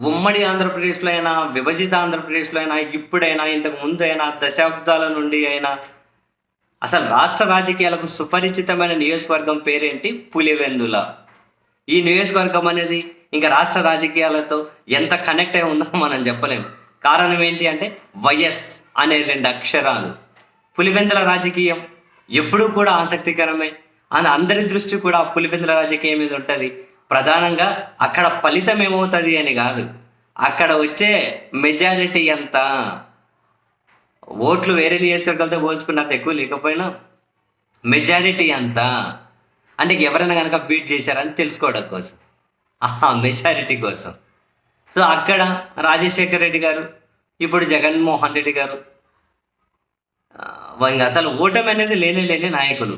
ఉమ్మడి ఆంధ్రప్రదేశ్లో అయినా విభజిత ఆంధ్రప్రదేశ్లో అయినా ఇప్పుడైనా ఇంతకు ముందు అయినా దశాబ్దాల నుండి అయినా అసలు రాష్ట్ర రాజకీయాలకు సుపరిచితమైన నియోజకవర్గం పేరేంటి? పులివెందుల. ఈ నియోజకవర్గం అనేది ఇంకా రాష్ట్ర రాజకీయాలతో ఎంత కనెక్ట్ అయి ఉందో మనం చెప్పలేము కారణం ఏంటి అంటే వైఎస్ అనే రెండు అక్షరాలు. పులివెందుల రాజకీయం ఎప్పుడూ కూడా ఆసక్తికరమే. అని అందరి దృష్టి కూడా పులివెందుల రాజకీయం మీద ఉంటుంది. ప్రధానంగా అక్కడ ఫలితం ఏమవుతుంది అని కాదు. అక్కడ వచ్చే మెజారిటీ ఎంత? ఓట్లు వేరే నియోజకవర్గాలతో పోల్చుకున్నంత ఎక్కువ లేకపోయినా మెజారిటీ ఎంత? అంటే ఎవరైనా కనుక బీట్ చేశారని తెలుసుకోవడం కోసం. ఆహా మెజారిటీ కోసం. సో అక్కడ రాజశేఖర్ రెడ్డి గారు ఇప్పుడు జగన్మోహన్ రెడ్డి గారు ఇంకా అసలు ఓటమి అనేది లేనే లేని నాయకులు.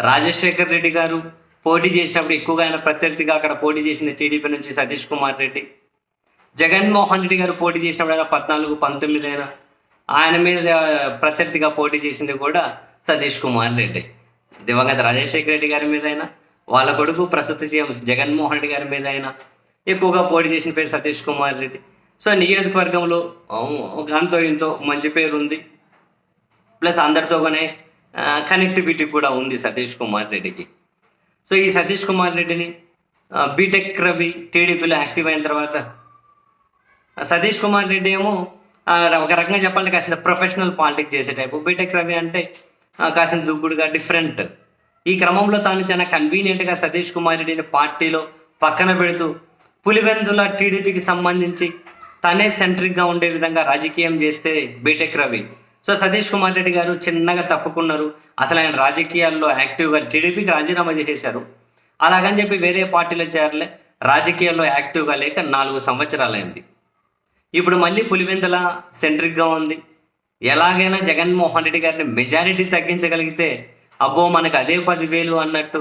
రాజశేఖర్ రెడ్డి గారు పోటీ చేసినప్పుడు ఎక్కువగా ఆయన ప్రత్యర్థిగా అక్కడ పోటీ చేసింది టీడీపీ నుంచి సతీష్ కుమార్ రెడ్డి. జగన్మోహన్ రెడ్డి గారు పోటీ చేసినప్పుడు ఆయన పద్నాలుగు పంతొమ్మిది అయినా ఆయన మీద ప్రత్యర్థిగా పోటీ చేసింది కూడా సతీష్ కుమార్ రెడ్డి. దివంగత రాజశేఖర రెడ్డి గారి మీద అయినా వాళ్ళ కొడుకు ప్రస్తుత సీఎం జగన్మోహన్ రెడ్డి గారి మీద అయినా ఎక్కువగా పోటీ చేసిన పేరు సతీష్ కుమార్ రెడ్డి. సో నియోజకవర్గంలో ఆ, అంతో ఇంతో మంచి పేరు ఉంది. ప్లస్ అందరితోనే కనెక్టివిటీ కూడా ఉంది సతీష్ కుమార్ రెడ్డికి. సో ఈ సతీష్ కుమార్ రెడ్డిని బీటెక్ రవి టీడీపీలో యాక్టివ్ అయిన తర్వాత సతీష్ కుమార్ రెడ్డి ఏమో ఒక రకంగా చెప్పాలంటే కాసిన ప్రొఫెషనల్ పాలిటిక్స్ చేసే టైపు. బీటెక్ రవి అంటే కాసిన దూకుడుగా డిఫరెంట్. ఈ క్రమంలో తాను చాలా కన్వీనియంట్గా సతీష్ కుమార్ రెడ్డిని పార్టీలో పక్కన పెడుతూ పులివెందుల టీడీపీకి సంబంధించి తనే సెంట్రిక్గా ఉండే విధంగా రాజకీయం చేస్తే B Tech Ravi. So Satish Kumar Reddy garu చిన్నగా తప్పుకున్నారు. అసలు ఆయన రాజకీయాల్లో యాక్టివ్గా టీడీపీకి రాజీనామా చేసేశారు. అలాగని చెప్పి వేరే పార్టీలో చేరలే. రాజకీయాల్లో యాక్టివ్గా లేక నాలుగు సంవత్సరాలైంది. ఇప్పుడు మళ్ళీ పులివెందుల సెంట్రిక్గా ఉంది. ఎలాగైనా జగన్మోహన్ రెడ్డి గారిని మెజారిటీ తగ్గించగలిగితే అబ్బో మనకు అదే పదివేలు అన్నట్టు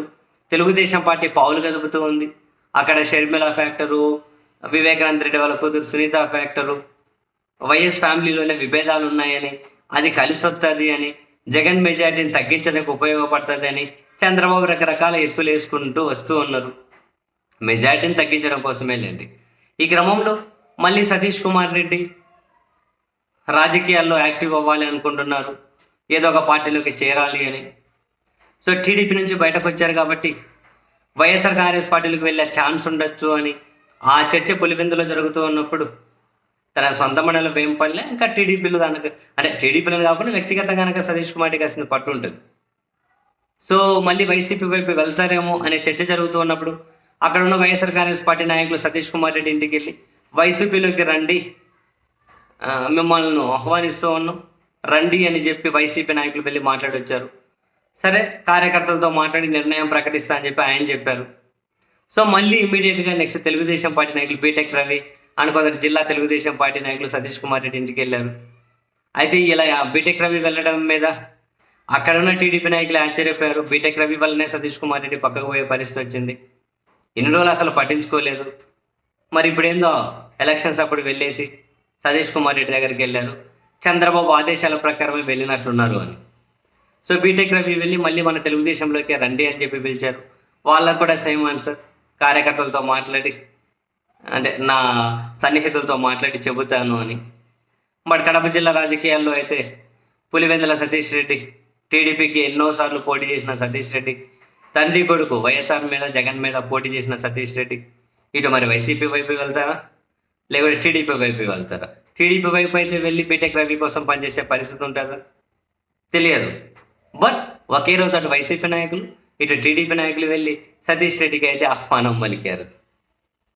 తెలుగుదేశం పార్టీ పావులు కదుపుతూ ఉంది. అక్కడ షర్మిల ఫ్యాక్టరు వివేకానంద రెడ్డి వాళ్ళ కూతురు సునీత ఫ్యాక్టరు వైఎస్ ఫ్యామిలీలోనే విభేదాలు ఉన్నాయని అది కలిసి వస్తుంది అని జగన్ మెజార్టీని తగ్గించడానికి ఉపయోగపడుతుంది అని చంద్రబాబు రకరకాల ఎత్తులు వేసుకుంటూ వస్తూ ఉన్నారు. మెజార్టీని తగ్గించడం కోసమే లేండి. ఈ క్రమంలో మళ్ళీ సతీష్ కుమార్ రెడ్డి రాజకీయాల్లో యాక్టివ్ అవ్వాలి అనుకుంటున్నారు. ఏదో ఒక పార్టీలోకి చేరాలి అని. సో టీడీపీ నుంచి బయటకు వచ్చారు కాబట్టి వైఎస్ఆర్ కాంగ్రెస్ పార్టీలకు వెళ్ళే ఛాన్స్ ఉండొచ్చు అని ఆ చర్చ పులివెందులో జరుగుతూ ఉన్నప్పుడు తన సొంత మండలం వేంపల్లె ఇంకా టీడీపీలో దానికి అంటే టీడీపీలో కాకుండా వ్యక్తిగతంగా కనుక సతీష్ కుమార్కి కాసిన పట్టు ఉంటుంది. సో మళ్ళీ వైసీపీ వైపు వెళ్తారేమో అనే చర్చ జరుగుతూ ఉన్నప్పుడు అక్కడ ఉన్న వైఎస్ఆర్ కాంగ్రెస్ పార్టీ నాయకులు సతీష్ కుమార్ రెడ్డి ఇంటికి వెళ్ళి వైసీపీలోకి రండి మిమ్మల్ని ఆహ్వానిస్తూ ఉన్నాం. రండి అని చెప్పి వైసీపీ నాయకులు వెళ్ళి మాట్లాడొచ్చారు సరే కార్యకర్తలతో మాట్లాడి నిర్ణయం ప్రకటిస్తా అని చెప్పి ఆయన చెప్పారు. సో మళ్ళీ ఇమీడియట్గా నెక్స్ట్ తెలుగుదేశం పార్టీ నాయకులు బీటెక్ రవి అని కొందరు జిల్లా తెలుగుదేశం పార్టీ నాయకులు సతీష్ కుమార్ రెడ్డి ఇంటికి వెళ్ళారు. అయితే ఇలా బీటెక్ రవి వెళ్ళడం మీద అక్కడ ఉన్న టీడీపీ నాయకులు ఆశ్చర్యపోయారు. బీటెక్ రవి వల్లనే సతీష్ కుమార్ రెడ్డి పక్కకు పోయే పరిస్థితి వచ్చింది. ఇన్ని రోజులు అసలు పట్టించుకోలేదు. మరి ఇప్పుడు ఏందో ఎలక్షన్స్ అప్పుడు వెళ్ళేసి సతీష్ కుమార్ రెడ్డి దగ్గరికి వెళ్ళారు. చంద్రబాబు ఆదేశాల ప్రకారమే వెళ్ళినట్లున్నారు అని. సో బీటెక్ రవి వెళ్ళి మళ్ళీ మన తెలుగుదేశంలోకి రండి అని చెప్పి పిలిచారు. వాళ్ళకు కూడా సేమ్ ఆన్సర్. కార్యకర్తలతో మాట్లాడి అంటే నా సన్నిహితులతో మాట్లాడి చెబుతాను అని. మరి కడప జిల్లా రాజకీయాల్లో అయితే పులివెందుల సతీష్ రెడ్డి టీడీపీకి ఎన్నోసార్లు పోటీ చేసిన సతీష్ రెడ్డి తండ్రి కొడుకు వైఎస్ఆర్ మీద జగన్ మీద పోటీ చేసిన సతీష్ రెడ్డి. ఇటు మరి వైసీపీ వైపు వెళ్తారా? లేకపోతే టీడీపీ వైపు వెళ్తారా? టీడీపీ వైపు అయితే వెళ్ళి బీటెక్ రవి కోసం పనిచేసే పరిస్థితి ఉంటుందా? తెలియదు. బట్ ఒకే రోజు అటు వైసీపీ నాయకులు ఇటు టీడీపీ నాయకులు వెళ్ళి సతీష్ రెడ్డికి అయితే ఆహ్వానం పలికారు.